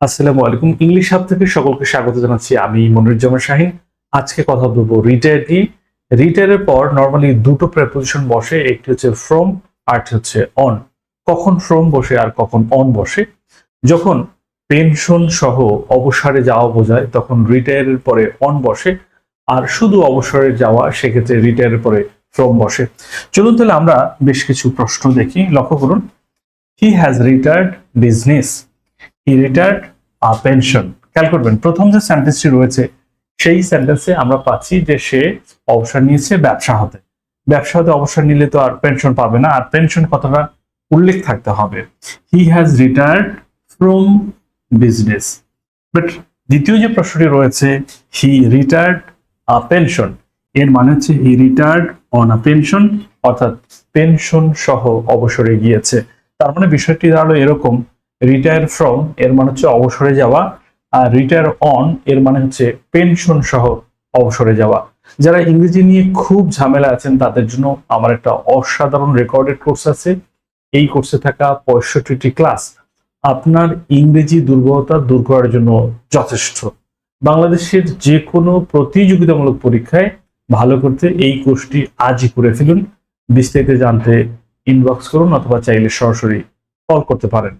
আসসালামু আলাইকুম। English hub থেকে সকলকে স্বাগত জানাচ্ছি। আমি মনিরুজ্জামান শাহিন। আজকে কথা বলব রিটায়ার নিয়ে। রিটায়ারের পর নর্মালি দুটো প্রেপোজিশন বসে, একটি হচ্ছে ফ্রম আরটি হচ্ছে অন কখন ফ্রম বসে আর কখন অন বসে? যখন পেনশন সহ অবসরে যাওয়া বোঝায়, তখন রিটায়ারের পরে অন বসে। আর শুধু অবসরে যাওয়া, সেক্ষেত্রে রিটায়ারের পরে ফ্রম বসে। চলুন তাহলে আমরা বেশ কিছু প্রশ্ন দেখি। লক্ষ্য করুন। He has retired business he retired pension খেয়াল করবেন, প্রথম যে সেন্টেন্সটি রয়েছে, সেই সেন্টেন্সে আমরা পাচ্ছি যে সে অবসর নিয়েছে ব্যবসা হতে। ব্যবসা হতে অবসর নিলে তো আর পেনশন পাবে না, আর পেনশন কথাটা উল্লেখ থাকতে হবে। He has retired from business but দ্বিতীয় যে প্রশ্নটি রয়েছে হি রিটায়ার্ড আ পেনশন এর মানে হচ্ছে he retired on a pension অর্থাৎ পেনশন সহ অবসরে গিয়েছে। তার মানে বিষয়টি দাঁড়াল এরকম রিটায়ার ফ্রম এর মানে হচ্ছে অবসরে যাওয়া, আর রিটায়ার অন এর মানে হচ্ছে পেনশন সহ অবসরে যাওয়া। যারা ইংরেজি নিয়ে খুব ঝামেলা আছেন, তাদের জন্য আমার একটা অসাধারণ রেকর্ডেড কোর্স আছে। এই কোর্সে থাকা পঁয়ষট্টিটি ক্লাস আপনার ইংরেজি দুর্বলতা দূর করার জন্য যথেষ্ট। বাংলাদেশের যে কোনো প্রতিযোগিতামূলক পরীক্ষায় ভালো করতে এই কোর্সটি আজই করে ফেলুন। বিস্তারিত জানতে ইনবক্স করুন অথবা চাইলে সরাসরি কল করতে পারেন।